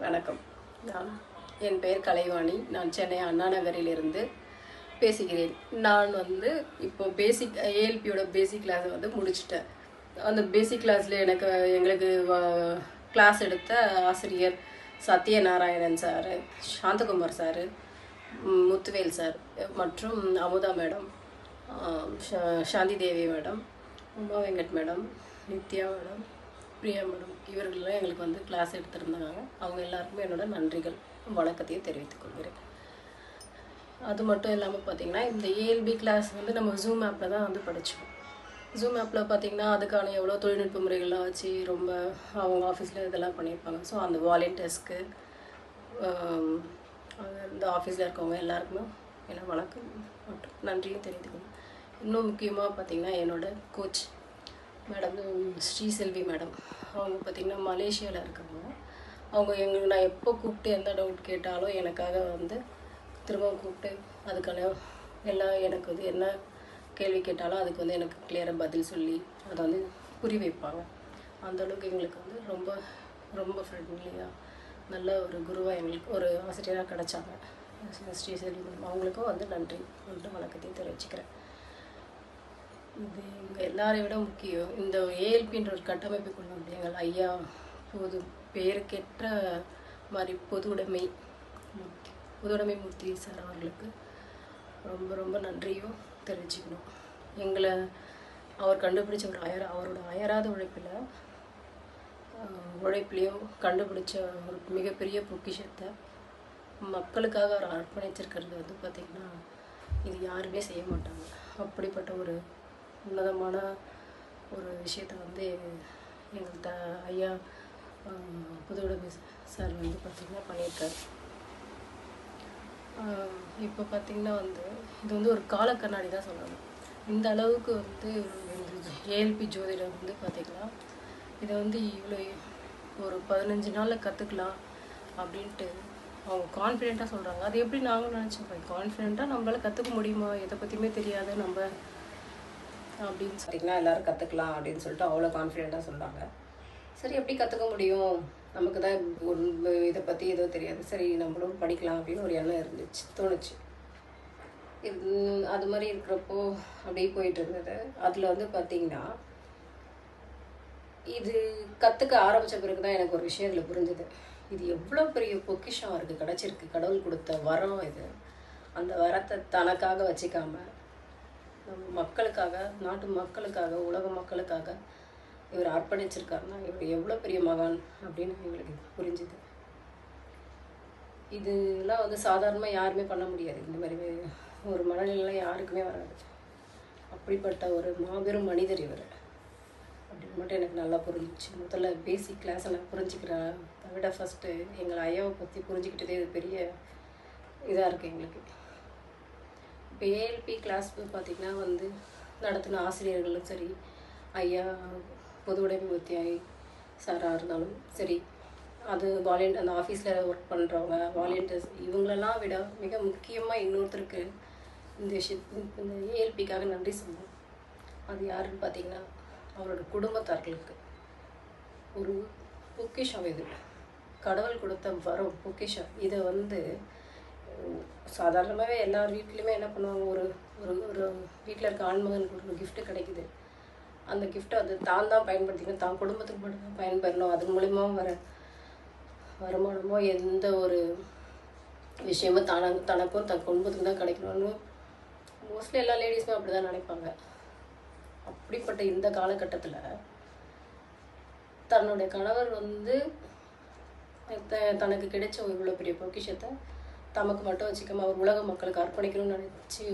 வணக்கம். நான் என் பெயர் கலைவாணி. நான் சென்னை அண்ணா நகரிலிருந்து பேசுகிறேன். நான் வந்து இப்போ பேசிக் ஏஎல்பியோட பேசிக் கிளாஸை வந்து முடிச்சிட்டேன். அந்த பேசிக் கிளாஸில் எனக்கு எங்களுக்கு கிளாஸ் எடுத்த ஆசிரியர் Sathyanarayanan sir Santhakumar sir Muthuvel sir மற்றும் Amudha madam Shanthi Devi madam Uma Venkat madam Nithya madam Priya madam இவர்கள்லாம் எங்களுக்கு வந்து கிளாஸ் எடுத்திருந்தாங்க. அவங்க எல்லாருக்குமே என்னோட நன்றிகள் வணக்கத்தையும் தெரிவித்துக் கொள்கிறேன். அது மட்டும் இல்லாமல் பார்த்தீங்கன்னா இந்த ஏஎல்பி கிளாஸ் வந்து நம்ம ஜூம் ஆப்பில் தான் வந்து படித்தோம் ஜூம் ஆப்பில் பார்த்தீங்கன்னா அதுக்கான எவ்வளோ தொழில்நுட்ப முறைகள்லாம் வச்சு ரொம்ப அவங்க ஆஃபீஸில் இதெல்லாம் பண்ணியிருப்பாங்க. ஸோ அந்த வாலண்டியர்ஸ்க்கு இந்த ஆஃபீஸில் இருக்கவங்க எல்லாருக்குமே என்ன வணக்கம். மற்றும் நன்றியும் தெரிவித்துக்கணும் இன்னும் முக்கியமாக பார்த்தீங்கன்னா என்னோட கோச் மேடம் ஸ்ரீசெல்வி மேடம். அவங்க பார்த்திங்கன்னா மலேசியாவில் இருக்காங்க. அவங்க எங்களுக்கு நான் எப்போ கூப்பிட்டு எந்த டவுட் கேட்டாலும் எனக்காக வந்து திரும்ப கூப்பிட்டு அதுக்கான எல்லாம் எனக்கு வந்து என்ன கேள்வி கேட்டாலும் அதுக்கு வந்து எனக்கு கிளியராக பதில் சொல்லி அதை வந்து புரிய வைப்பாங்க. அந்தளவுக்கு எங்களுக்கு வந்து ரொம்ப ரொம்ப ஃப்ரெண்ட்லியாக நல்ல ஒரு குருவாக எங்களுக்கு ஒரு ஆசிரியராக கிடைச்சாங்க. ஸ்ரீசெல்வி அவங்களுக்கும் வந்து நன்றி. நன்றி வணக்கத்தையும் தெரிவிச்சுக்கிறேன். இது எங்கள் எல்லாரை விட முக்கியம். இந்த ஏஎல்பின்ற ஒரு கட்டமைப்பை கொண்டு வந்தீங்கள் ஐயா பொது பெயருக்கேற்ற மாதிரி பொது உடைமை மூர்த்தி மூர்த்தி சார் அவர்களுக்கு ரொம்ப ரொம்ப நன்றியும் தெரிவிச்சுக்கணும். எங்களை அவர் கண்டுபிடிச்ச ஒரு அயர் அவரோட அயராத உழைப்பில் உழைப்புலேயும் உழைப்புலையும் கண்டுபிடிச்ச ஒரு மிகப்பெரிய பொக்கிஷத்தை மக்களுக்காக அவர் அர்ப்பணிச்சிருக்கிறது வந்து பார்த்திங்கன்னா இது யாருமே செய்ய மாட்டாங்க. அப்படிப்பட்ட ஒரு உன்னதமான ஒரு விஷயத்தை வந்து எங்கள் த ஐயா புதுவுடைமை சார் வந்து பார்த்திங்கன்னா பண்ணியிருக்காரு. இப்போ பார்த்திங்கன்னா வந்து இது வந்து ஒரு கால கண்ணாடி தான் சொல்லணும். இந்த அளவுக்கு வந்து ஏஎல்பி ஜோதிடம் வந்து பார்த்திங்கன்னா இதை வந்து இவ்வளோ ஒரு பதினஞ்சு நாளில் கற்றுக்கலாம் அப்படின்ட்டு அவங்க கான்ஃபிடெண்ட்டாக சொல்கிறாங்க அது எப்படி நாங்களும் நினச்சிப்போம்? கான்ஃபிடெண்ட்டாக நம்மளால் கற்றுக்க முடியுமா? எதை பற்றியுமே தெரியாது. நம்ம அப்படின்னு சொல்லிங்கன்னா எல்லாரும் கற்றுக்கலாம் அப்படின்னு சொல்லிட்டு அவ்வளோ கான்ஃபிடெண்ட்டாக சொல்கிறாங்க சரி எப்படி கற்றுக்க முடியும்? நமக்கு தான் ஒன்று இதை பற்றி எதுவும் தெரியாது. சரி நம்மளும் படிக்கலாம் அப்படின்னு ஒரு எண்ணம் இருந்துச்சு தோணுச்சு. இது அது மாதிரி இருக்கிறப்போ அப்படியே போயிட்டு இருந்தது. அதில் வந்து பார்த்தீங்கன்னா இது கற்றுக்க ஆரம்பித்த பிறகு தான் எனக்கு ஒரு விஷயம் இதில் புரிஞ்சுது. இது எவ்வளோ பெரிய பொக்கிஷம் அவருக்கு கிடச்சிருக்கு. கடவுள் கொடுத்த வரம் இது. அந்த வரத்தை தனக்காக வச்சுக்காமல் மக்களுக்காக நாட்டு மக்களுக்காக உலக மக்களுக்காக இவர் அர்ப்பணிச்சிருக்காருன்னா இவர் எவ்வளோ பெரிய மகான் அப்படின்னு எங்களுக்கு புரிஞ்சுது. இதெல்லாம் வந்து சாதாரணமாக யாருமே பண்ண முடியாது. இந்த மாதிரி ஒரு மனநிலைலாம் யாருக்குமே வராது. அப்படிப்பட்ட ஒரு மாபெரும் மனிதர் இவர். அப்படின்னு மட்டும் எனக்கு நல்லா புரிஞ்சிச்சு. முதல்ல பேசிக் கிளாஸை நான் புரிஞ்சுக்கிறேன். அதை விட ஃபஸ்ட்டு எங்களை ஐயாவை பற்றி புரிஞ்சுக்கிட்டதே இது பெரிய இதாக இருக்குது எங்களுக்கு. இப்போ ஏஎல்பி கிளாஸ் பார்த்திங்கன்னா வந்து நடத்தின ஆசிரியர்களும் சரி ஐயா பொது உடைமை சாராக இருந்தாலும் சரி அது வாலண்ட் அந்த ஆஃபீஸில் ஒர்க் பண்ணுறவங்க வாலண்டியர்ஸ் இவங்களெல்லாம் விட மிக முக்கியமாக இன்னொருத்தருக்கு இந்த விஷயத்து இந்த ஏஎல்பிக்காக நன்றி சொல்லணும். அது யாருன்னு பார்த்தீங்கன்னா அவரோட குடும்பத்தார்களுக்கு. ஒரு பொக்கிஷம் இது. கடவுள் கொடுத்த வரம் பொக்கிஷம். இதை வந்து சாதாரணமாகவே எல்லார் வீட்லேயுமே என்ன பண்ணுவாங்க ஒரு ஒரு ஒரு வீட்டில் இருக்க ஆண்மகனுக்கு ஒரு கிஃப்ட்டு கிடைக்குது. அந்த கிஃப்ட்டை அது தான் தான் பயன்படுத்திக்கணும் தான் குடும்பத்துக்கு மட்டும் தான் பயன்பெறணும். அது மூலிமா வர வருமானமோ எந்த ஒரு விஷயமும் தான தனக்கும் தன் குடும்பத்துக்கு தான் கிடைக்கணும்னு மோஸ்ட்லி எல்லா லேடிஸுமே அப்படி தான் நினைப்பாங்க. அப்படிப்பட்ட இந்த காலகட்டத்தில் தன்னுடைய கணவர் வந்து த- தனக்கு கிடைச்ச ஒரு இவ்வளோ பெரிய பொக்கிஷத்தை தமக்கு மட்டும் வச்சுக்காம அவர் உலக மக்களுக்கு அர்ப்பணிக்கணும்னு நினச்சி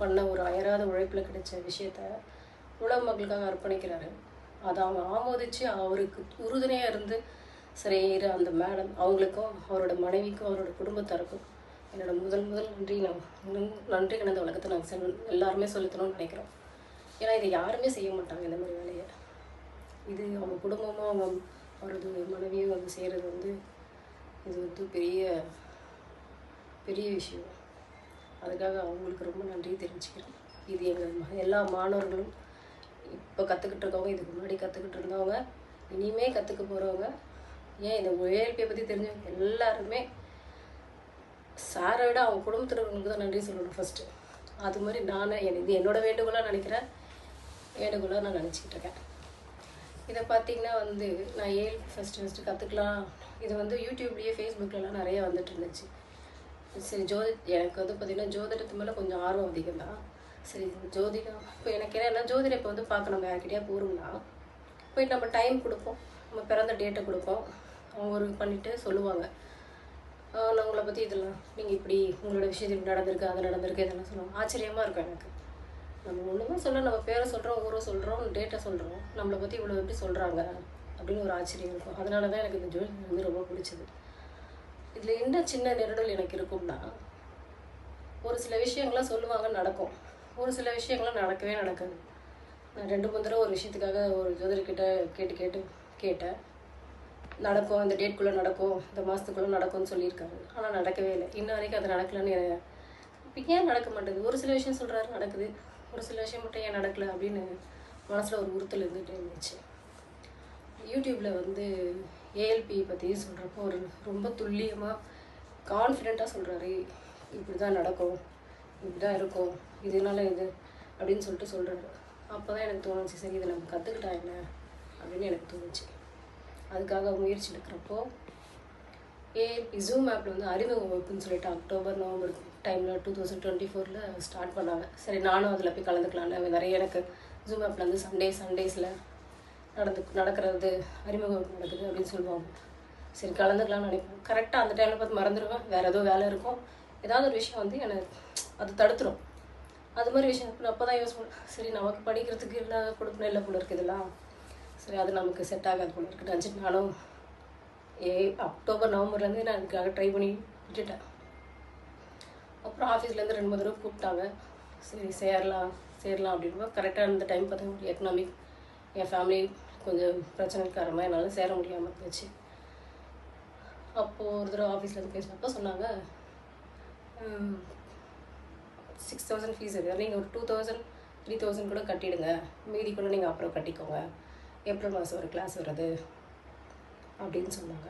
பண்ண ஒரு அயராத உழைப்பில் கிடைச்ச விஷயத்த உலக மக்களுக்காக அர்ப்பணிக்கிறாரு. அதை அவங்க ஆமோதிச்சு அவருக்கு உறுதுணையாக இருந்து செய்கிற அந்த மேடம் அவங்களுக்கும் அவரோட மனைவிக்கும் அவரோட குடும்பத்தாருக்கும் என்னோட முதல் முதல் நன்றி. நான் நன்றி கிடந்த உலகத்தை நாங்கள் செல் எல்லாருமே செலுத்தணும்னு நினைக்கிறோம். ஏன்னா இதை யாருமே செய்ய மாட்டாங்க இந்த மாதிரி வேலையை. இது அவங்க குடும்பமும் அவங்க அவரது மனைவியும் வந்து செய்கிறது வந்து இது வந்து பெரிய பெரிய விஷயம். அதுக்காக அவங்களுக்கு ரொம்ப நன்றி தெரிஞ்சுக்கிறேன் இது எங்கள் எல்லா மாணவர்களும் இப்போ கற்றுக்கிட்டு இருக்கவங்க இதுக்கு முன்னாடி கற்றுக்கிட்டு இருந்தவங்க இனிமே கற்றுக்க போகிறவங்க ஏன் இந்த ஏஎல்பியை பற்றி தெரிஞ்சவங்க எல்லாருமே சாரை விட அவங்க குடும்பத்தினர்களுக்கு தான் நன்றி சொல்லணும் ஃபஸ்ட்டு அது மாதிரி நான் இது என்னோட வேண்டுகோளாக நினைக்கிறேன். வேண்டுகோளாக நான் நினச்சிக்கிட்டு இருக்கேன். இதை பார்த்தீங்கன்னா வந்து நான் ஏல் ஃபஸ்ட்டு ஃபஸ்ட்டு கற்றுக்கலாம் இது வந்து யூடியூப்லேயே ஃபேஸ்புக்லலாம் நிறைய வந்துட்டு இருந்துச்சு. சரி ஜோதி எனக்கு வந்து பார்த்திங்கன்னா ஜோதிடத்து மேலே கொஞ்சம் ஆர்வம் அதிகம் தான் சரி ஜோதிடம் இப்போ எனக்கு என்னன்னா ஜோதிடம் இப்போ வந்து பார்க்க நம்ம யார்கிட்டயா போகிறோம்னா போயிட்டு நம்ம டைம் கொடுப்போம். நம்ம பிறந்த டேட்டை கொடுப்போம். அவங்க ஒரு பண்ணிவிட்டு சொல்லுவாங்க. நான் உங்களை பற்றி இதெல்லாம் நீங்கள் இப்படி உங்களோட விஷயத்தில் இப்படி நடந்திருக்கு அது நடந்திருக்கு இதெல்லாம் சொல்லுவாங்க. ஆச்சரியமாக இருக்கும் எனக்கு. நம்ம ஒன்றுமே சொல்ல நம்ம பேரை சொல்கிறோம் ஊரை சொல்கிறோம் டேட்டை சொல்கிறோம் நம்மளை பற்றி இவ்வளோ எப்படி சொல்கிறாங்க அப்படின்னு ஒரு ஆச்சரியம் இருக்கும். அதனால தான் எனக்கு இந்த ஜோதி வந்து ரொம்ப பிடிச்சது. இதில் என்ன சின்ன நெருடல் எனக்கு இருக்கும்னா ஒரு சில விஷயங்கள்லாம் சொல்லுவாங்க நடக்கும். ஒரு சில விஷயங்கள்லாம் நடக்கவே நடக்காது. நான் ரெண்டு மூணு தடவை ஒரு விஷயத்துக்காக ஒரு ஜோதிடர்கிட்ட கேட்டு கேட்டு கேட்டேன். நடக்கும் இந்த டேட்குள்ளே நடக்கும் இந்த மாதத்துக்குள்ளே நடக்கும்னு சொல்லியிருக்காரு. ஆனால் நடக்கவே இல்லை. இன்ன வரைக்கும் அது நடக்கலன்னு இப்போ ஏன் நடக்க மாட்டேங்குது? ஒரு சில விஷயம் சொல்கிறாரு நடக்குது. ஒரு சில விஷயம் மட்டும் ஏன் நடக்கலை அப்படின்னு மனசில் ஒரு உறுத்தல் இருந்துகிட்டே இருந்துச்சு. யூடியூப்பில் வந்து ஏஎல்பியை பற்றி சொல்கிறப்போ ஒரு ரொம்ப துல்லியமாக கான்ஃபிடெண்ட்டாக சொல்கிறாரு இப்படி தான் நடக்கும் இப்படி தான் இருக்கும் இதனால இது அப்படின்னு சொல்லிட்டு சொல்கிறாரு அப்போ தான் எனக்கு தோணுச்சு சரி இதை நம்ம கற்றுக்கிட்டா என்ன? அப்படின்னு எனக்கு தோணுச்சு. அதுக்காக முயற்சி எடுக்கிறப்போ ஏஎல்பி ஜூம் ஆப்பில் வந்து அறிமுக வகுப்புன்னு சொல்லிட்டு அக்டோபர் நவம்பர் டைமில் டூ தௌசண்ட் டுவெண்ட்டி ஃபோரில் ஸ்டார்ட் பண்ணாங்க. சரி நானும் அதில் போய் கலந்துக்கலான்னு நிறைய எனக்கு ஜூம் ஆப்பில் வந்து சண்டே சண்டேஸில் நடந்து நடக்கிறது அறிமுகம் நடக்குது அப்படின்னு சொல்லுவாங்க. சரி கலந்துக்கலாம்னு நினைப்போம். கரெக்டாக அந்த டைமில் பார்த்து மறந்துடுவேன் வேறு ஏதோ வேலை இருக்கும். ஏதாவது ஒரு விஷயம் வந்து எனக்கு அது தடுத்துரும். அது மாதிரி விஷயம். நான் அப்போ தான் யோசிப்பேன். பண்ணேன். சரி நமக்கு படிக்கிறதுக்கு இல்லாத கொடுக்கணும் இல்லை போல இருக்குது இதெல்லாம். சரி அது நமக்கு செட் ஆகாது போல இருக்குது நினச்சிட்டு நானும் ஏ அக்டோபர் நவம்பர்லேருந்து நான் அதுக்காக ட்ரை பண்ணி விட்டுட்டேன். அப்புறம் ஆஃபீஸ்லேருந்து ரெண்டு மூணு தடவை கூப்பிட்டாங்க. சரி சேரலாம் சேரலாம் அப்படின்னா. கரெக்டாக அந்த டைம் பார்த்தா எக்கனாமிக் என் ஃபேமிலி கொஞ்சம் பிரச்சனை காரணமாக என்னால் சேர முடியாமல் போச்சு. அப்போது ஒரு தடவை ஆஃபீஸ்லேருந்து பேசினப்போ சொன்னாங்க சிக்ஸ் தௌசண்ட் ஃபீஸ் இருக்குது நீங்கள் ஒரு டூ தௌசண்ட் த்ரீ தௌசண்ட் கூட கட்டிடுங்க. மீதி கூட நீங்கள் அப்புறம் கட்டிக்கோங்க. ஏப்ரல் மாதம் ஒரு கிளாஸ் வருது. அப்படின்னு சொன்னாங்க.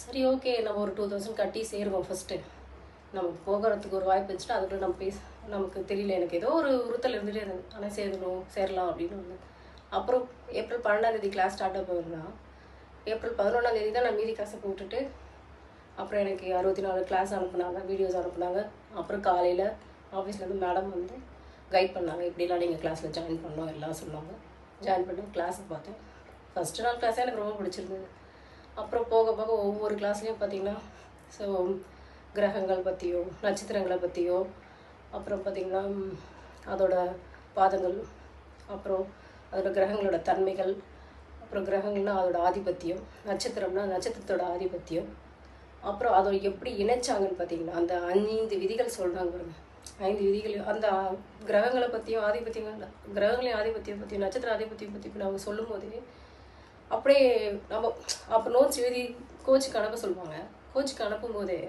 சரி ஓகே நம்ம ஒரு டூ தௌசண்ட் கட்டி சேருவோம் ஃபஸ்ட்டு நமக்கு போகிறதுக்கு ஒரு வாய்ப்பு இருந்துச்சுன்னா அதுக்குள்ளே நம்ம பேச நமக்கு தெரியல எனக்கு ஏதோ ஒரு உறுத்தல் இருந்துகிட்டே இருந்தது. ஆனால் சேரணும் சேரலாம் அப்படின்னு வந்து அப்புறம் ஏப்ரல் பன்னெண்டாந்தேதி கிளாஸ் ஸ்டார்ட் ஆக போயிருந்தா ஏப்ரல் பதினொன்றாந்தேதி தான் நான் மீதி காசை போட்டுட்டு அப்புறம் எனக்கு அறுபத்தி நாலு கிளாஸ் அனுப்புனாங்க வீடியோஸ் அனுப்புனாங்க. அப்புறம் காலையில் ஆஃபீஸ்லேருந்து மேடம் வந்து கைட் பண்ணாங்க. இப்படிலாம் நீங்கள் கிளாஸில் ஜாயின் பண்ணோம் எல்லாம் சொன்னாங்க. ஜாயின் பண்ணி கிளாஸை பார்த்தேன். ஃபஸ்ட்டு நாள் கிளாஸே எனக்கு ரொம்ப பிடிச்சிருந்தது. அப்புறம் போக போக ஒவ்வொரு கிளாஸ்லேயும் பார்த்தீங்கன்னா ஸோ கிரகங்கள் பற்றியோ நட்சத்திரங்களை பற்றியோ அப்புறம் பார்த்திங்கன்னா அதோட பாதங்கள் அப்புறம் அதோட கிரகங்களோட தன்மைகள் அப்புறம் கிரகங்கள்னா அதோட ஆதிபத்தியம் நட்சத்திரம்னா நட்சத்திரத்தோட ஆதிபத்தியம். அப்புறம் அதை எப்படி இணைச்சாங்கன்னு பார்த்தீங்கன்னா அந்த ஐந்து விதிகள் சொல்கிறாங்க பாருங்க. ஐந்து விதிகள் அந்த கிரகங்களை பற்றியும் ஆதிபத்தியம் கிரகங்களையும் ஆதிபத்தியம் பற்றியும் நட்சத்திர ஆதிபத்தியம் பற்றி அவங்க சொல்லும் போதே அப்படியே நம்ம அப்போ நோட்ஸ் எழுதி கோச்சுக்கு அனுப்ப சொல்லுவாங்க. கோச்சுக்கு அனுப்பும் போதே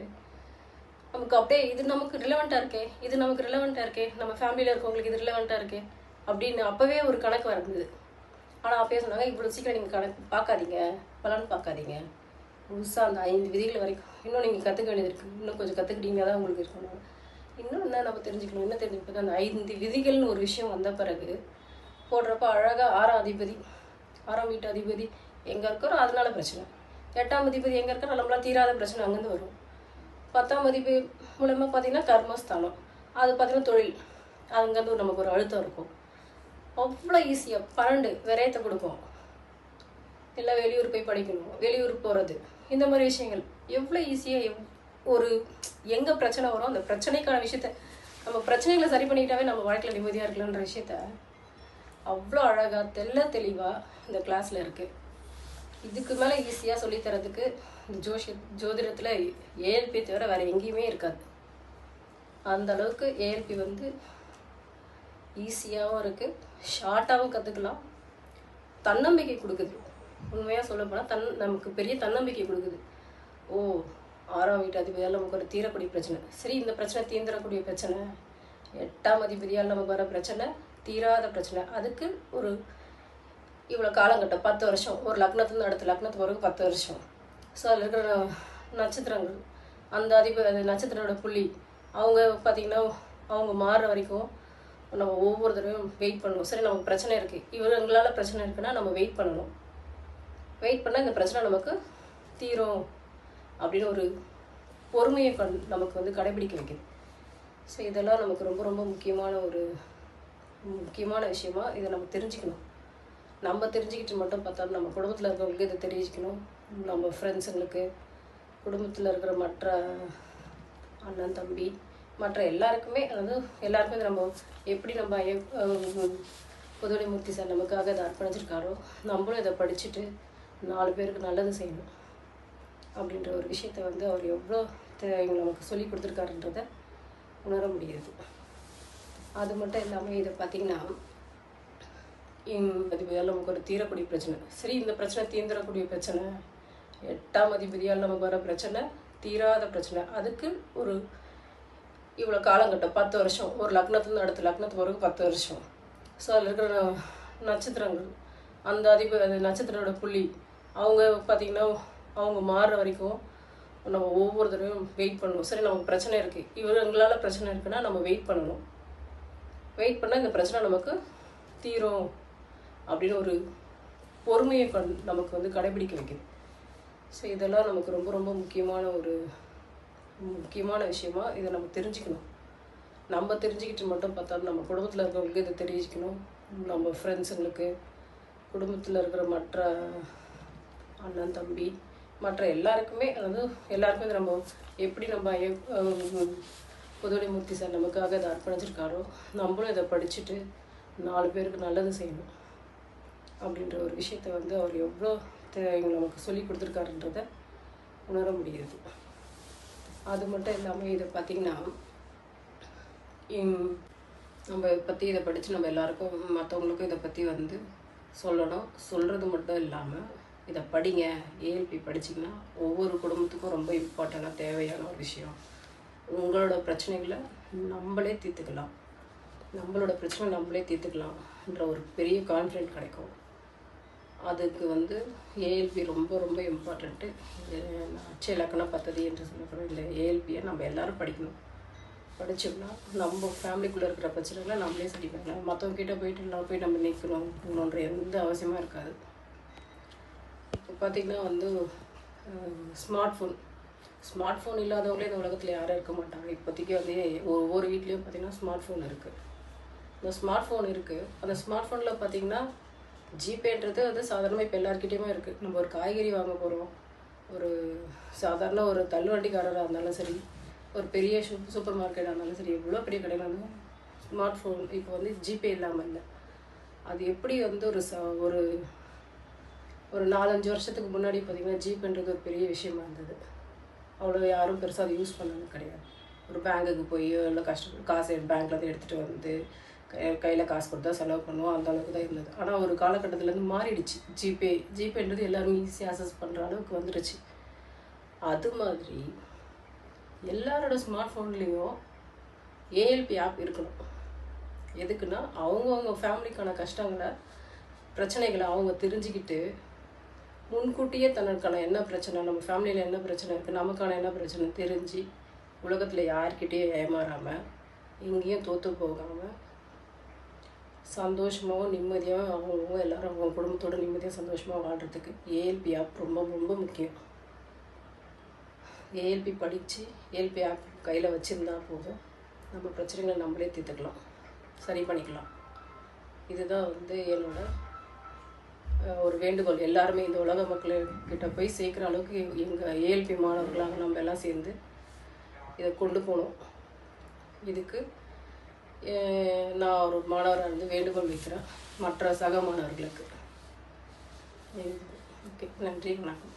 நமக்கு அப்படியே இது நமக்கு ரிலவெண்ட்டாக இருக்கே இது நமக்கு ரிலவெண்ட்டாக இருக்கே நம்ம ஃபேமிலியில் இருக்கவங்களுக்கு இது ரிலவெண்ட்டாக இருக்கே அப்படின்னு அப்போவே ஒரு கணக்கு வரக்குது. ஆனால் அப்பயே சொன்னாங்க இவ்வளோ சீக்கிரம் நீங்கள் கணக்கு பார்க்காதீங்க பலன் பார்க்காதீங்க. முழுசாக அந்த ஐந்து விதிகள் வரைக்கும் இன்னும் நீங்கள் கற்றுக்க வேண்டியது இருக்குது இன்னும் கொஞ்சம் கற்றுக்கிட்டீங்க தான் உங்களுக்கு இருக்கணும். இன்னும் என்ன நம்ம தெரிஞ்சுக்கணும் என்ன தெரிஞ்சுக்கணும்? அந்த ஐந்து விதிகள்னு ஒரு விஷயம் வந்த பிறகு போடுறப்ப அழகாக ஆறாம் அதிபதி ஆறாம் வீட்டு அதிபதி எங்கே இருக்கிறோ அதனால பிரச்சனை. எட்டாம் அதிபதி எங்கே இருக்கிறோ நம்மளால் தீராத பிரச்சனை அங்கேருந்து வரும். பத்தாம் மதிப்பு மூலமாக பார்த்தீங்கன்னா கர்மஸ்தானம் அது பார்த்தீங்கன்னா தொழில். அங்கேருந்து நமக்கு ஒரு அழுத்தம் இருக்கும். அவ்வளோ ஈஸியாக பன்னெண்டு விரயத்தை கொடுக்கும். இல்லை வெளியூர் போய் படிக்கணும் வெளியூர் போகிறது இந்த மாதிரி விஷயங்கள். எவ்வளோ ஈஸியாக எவ் ஒரு எங்கே பிரச்சனை வரும் அந்த பிரச்சனைக்கான விஷயத்த நம்ம பிரச்சனைகளை சரி பண்ணிக்கிட்டாவே நம்ம வாழ்க்கையில் நிம்மதியாக இருக்கலான்ற விஷயத்த அவ்வளோ அழகாக தெள்ள தெளிவாக இந்த கிளாஸில் இருக்குது இதுக்கு மேலே ஈஸியாக சொல்லித்தரதுக்கு இந்த ஜோஷி ஜோதிடத்தில் ஏஎல்பி தவிர வேறு எங்கேயுமே இருக்காது. அந்த அளவுக்கு ஏஎல்பி வந்து ஈஸியாகவும் இருக்குது ஷார்ட்டாகவும் கற்றுக்கலாம் தன்னம்பிக்கை கொடுக்குது. உண்மையாக சொல்ல போனால் தன் நமக்கு பெரிய தன்னம்பிக்கை கொடுக்குது. ஓ ஆறாம் வீட்டு அதிபதியால் நமக்கு ஒரு தீரக்கூடிய பிரச்சனை. சரி இந்த பிரச்சனை தீந்துடக்கூடிய பிரச்சனை. எட்டாம் அதிபதியால் நமக்கு வர பிரச்சனை தீராத பிரச்சனை. அதுக்கு ஒரு இவ்வளோ காலங்கட்டம் பத்து வருஷம். ஒரு லக்னத்துலேருந்து அடுத்த லக்னத்து பிறகு பத்து வருஷம். ஸோ அதில் இருக்கிற நட்சத்திரங்கள் அந்த அதிப அந்த நட்சத்திரோட புள்ளி அவங்க பார்த்திங்கன்னா அவங்க மாறுற வரைக்கும் நம்ம ஒவ்வொரு தடவையும் வெயிட் பண்ணணும். சரி நமக்கு பிரச்சனை இருக்குது இவங்களால பிரச்சனை இருக்குன்னா நம்ம வெயிட் பண்ணணும். வெயிட் பண்ணால் இந்த பிரச்சனை நமக்கு தீரும் அப்படின்னு ஒரு பொறுமையை கண் நமக்கு வந்து கடைபிடிக்க வைக்குது. ஸோ இதெல்லாம் நமக்கு ரொம்ப ரொம்ப முக்கியமான ஒரு முக்கியமான விஷயமா இதை நம்ம தெரிஞ்சுக்கணும். நம்ம தெரிஞ்சுக்கிட்டு மட்டும் பார்த்தா நம்ம குடும்பத்தில் இருக்கிறவங்களுக்கு இதை தெரிஞ்சுக்கணும். நம்ம ஃப்ரெண்ட்ஸுங்களுக்கு குடும்பத்தில் இருக்கிற மற்ற அண்ணன் தம்பி மற்ற எல்லாருக்குமே அதாவது எல்லாருக்குமே நம்ம எப்படி நம்ம ஐய- அஹ் புதுவடிமூர்த்தி சார் நமக்காக இதை அர்ப்பணிச்சிருக்காரோ நம்மளும் இதை படிச்சுட்டு நாலு பேருக்கு நல்லது செய்யணும். அப்படின்ற ஒரு விஷயத்தை வந்து அவர் எவ்வளோ நமக்கு சொல்லி கொடுத்துருக்காருன்றத உணர முடியுது. அது மட்டும் இல்லாமல் இதை பார்த்தீங்கன்னா அதிபதியால் நமக்கு ஒரு தீரக்கூடிய பிரச்சனை. சரி இந்த பிரச்சனை தீர்ந்துடக்கூடிய பிரச்சனை. எட்டாம் அதிபதியால் நமக்கு வர பிரச்சனை தீராத பிரச்சனை. அதுக்கு ஒரு இவ்வளோ காலங்கட்டம். பத்து வருஷம். ஒரு லக்னத்துலேருந்து அடுத்த லக்னத்துக்கு பிறகு பத்து வருஷம். ஸோ அதில் இருக்கிற நட்சத்திரங்கள் அந்த அதிப அந்த நட்சத்திரோட புள்ளி அவங்க பார்த்திங்கன்னா அவங்க மாறுற வரைக்கும் நம்ம ஒவ்வொரு தடவையும் வெயிட் பண்ணணும். சரி நமக்கு பிரச்சனை இருக்குது இவங்களால் பிரச்சனை இருக்குன்னா நம்ம வெயிட் பண்ணணும். வெயிட் பண்ணால் இந்த பிரச்சனை நமக்கு தீரும். அப்படின்னு ஒரு பொறுமையை கண் நமக்கு வந்து கடைபிடிக்க வைக்குது. ஸோ இதெல்லாம் நமக்கு ரொம்ப ரொம்ப முக்கியமான ஒரு முக்கியமான விஷயமா இதை நம்ம தெரிஞ்சுக்கணும். நம்ம தெரிஞ்சுக்கிட்டு மட்டும் பார்த்தா நம்ம குடும்பத்தில் இருக்கிறவங்களுக்கு இதை தெரிஞ்சுக்கணும். நம்ம ஃப்ரெண்ட்ஸுங்களுக்கு குடும்பத்தில் இருக்கிற மற்ற அண்ணன் தம்பி மற்ற எல்லாருக்குமே அதாவது எல்லாருக்குமே நம்ம எப்படி நம்ம ஐய- அஹ் சார் நமக்காக இதை அர்ப்பணிச்சிருக்காரோ நம்மளும் இதை படிச்சுட்டு நாலு பேருக்கு நல்லது செய்யணும். அப்படின்ற ஒரு விஷயத்தை வந்து அவர் எவ்வளோ தெ- நமக்கு சொல்லி கொடுத்துருக்காருன்றத உணர முடியுது. அது மட்டும் இல்லாமல் இதை பார்த்திங்கன்னா நம்ம பற்றி இதை படித்து நம்ம எல்லாருக்கும் மற்றவங்களுக்கும் இதை பற்றி வந்து சொல்லணும். சொல்கிறது மட்டும் இல்லாமல் இதை படிங்க. ஏஎல்பி படிச்சிங்கன்னா ஒவ்வொரு குடும்பத்துக்கும் ரொம்ப இம்பார்ட்டண்டாக தேவையான ஒரு விஷயம். உங்களோட பிரச்சனைகளை நம்மளே தீர்த்துக்கலாம். நம்மளோட பிரச்சனை நம்மளே தீர்த்துக்கலாம்ன்ற ஒரு பெரிய கான்ஃபிடென்ட் கிடைக்கும். அதுக்கு வந்து ஏஎல்பி ரொம்ப ரொம்ப இம்பார்ட்டண்ட்டு அச்சு இலக்கண பத்ததி என்று சொல்லக்கூடிய இல்லை ஏஎல்பியை நம்ம எல்லாரும் படிக்கணும். படித்தோம்னா நம்ம ஃபேமிலிக்குள்ளே இருக்கிற பிரச்சனைகளை நம்மளே சரி பண்ணலாம் மற்றவங்ககிட்ட போயிட்டு நான் போய் நம்ம நிற்கணும் போகணுன்ற எந்த அவசியமாக இருக்காது. இப்போ பார்த்திங்கன்னா வந்து ஸ்மார்ட் ஃபோன் ஸ்மார்ட் ஃபோன் இல்லாதவங்களே இந்த உலகத்தில் யாரும் இருக்க மாட்டாங்க. இப்போதைக்கு வந்து ஒவ்வொரு வீட்லேயும் பார்த்திங்கன்னா ஸ்மார்ட் ஃபோன் இருக்குது இந்த ஸ்மார்ட் ஃபோன் இருக்குது அந்த ஸ்மார்ட் ஃபோனில் பார்த்தீங்கன்னா ஜிபேன்றது வந்து சாதாரணமாக இப்போ எல்லாருக்கிட்டேயுமே இருக்குது நம்ம ஒரு காய்கறி வாங்க போகிறோம் ஒரு சாதாரண ஒரு தள்ளுவண்டிக்காரராக இருந்தாலும் சரி ஒரு பெரிய சூப்பர் மார்க்கெட்டாக இருந்தாலும் சரி எவ்வளோ பெரிய கடையில் வந்து ஸ்மார்ட் ஃபோன் இப்போ வந்து ஜிபே இல்லாமல் இல்லை. அது எப்படி வந்து ஒரு ச ஒரு ஒரு நாலஞ்சு வருஷத்துக்கு முன்னாடி பார்த்திங்கன்னா ஜிபேன்றது ஒரு பெரிய விஷயமா இருந்தது. அவ்வளோ யாரும் பெருசாக அதை யூஸ் பண்ணது கிடையாது. ஒரு பேங்குக்கு போய் எவ்வளோ கஷ்டப்பட்டு காசு பேங்க்லேருந்து எடுத்துகிட்டு வந்து கையில் காசு கொடுத்தா செலவு பண்ணுவோம். அந்த அளவுக்கு தான் இருந்தது. ஆனால் ஒரு காலகட்டத்துலேருந்து மாறிடுச்சு. ஜிபே ஜிபேன்றது எல்லோரும் ஈஸியாக அசஸ் பண்ணுற அளவுக்கு வந்துடுச்சு அது மாதிரி எல்லாரோட ஸ்மார்ட் ஃபோன்லேயும் ஏஎல்பி ஆப் இருக்கணும். எதுக்குன்னா அவங்கவுங்க ஃபேமிலிக்கான கஷ்டங்களை பிரச்சனைகளை அவங்க தெரிஞ்சுக்கிட்டு முன்கூட்டியே தனக்கான என்ன பிரச்சனை நம்ம ஃபேமிலியில் என்ன பிரச்சனை இருக்குது நமக்கான என்ன பிரச்சனை தெரிஞ்சு உலகத்தில் யார்கிட்டேயும் ஏமாறாமல் எங்கேயும் தோற்று போகாமல் சந்தோஷமாகவும் நிம்மதியாகவும் அவங்கவுங்க எல்லோரும் அவங்க குடும்பத்தோட நிம்மதியாக சந்தோஷமாக வாழ்கிறதுக்கு ஏஎல்பி ஆப் ரொம்ப ரொம்ப முக்கியம். ஏஎல்பி படித்து ஏஎல்பி ஆப் கையில் வச்சுருந்தா போதும். நம்ம பிரச்சனைகளை நம்மளே தீர்த்துக்கலாம். சரி பண்ணிக்கலாம். இதுதான் வந்து என்னோடய ஒரு வேண்டுகோள். எல்லாருமே இந்த உலக மக்கள்கிட்ட போய் சேர்க்குற அளவுக்கு எங்கள் ஏஎல்பி மாணவர்களாக நம்ம எல்லாம் சேர்ந்து இதை கொண்டு போகணும் இதுக்கு நான் ஒரு மாணவராக இருந்து வேண்டுகோள் வைக்கிறேன். மற்ற சக மாணவர்களுக்கு. ஓகே நன்றி வணக்கம்.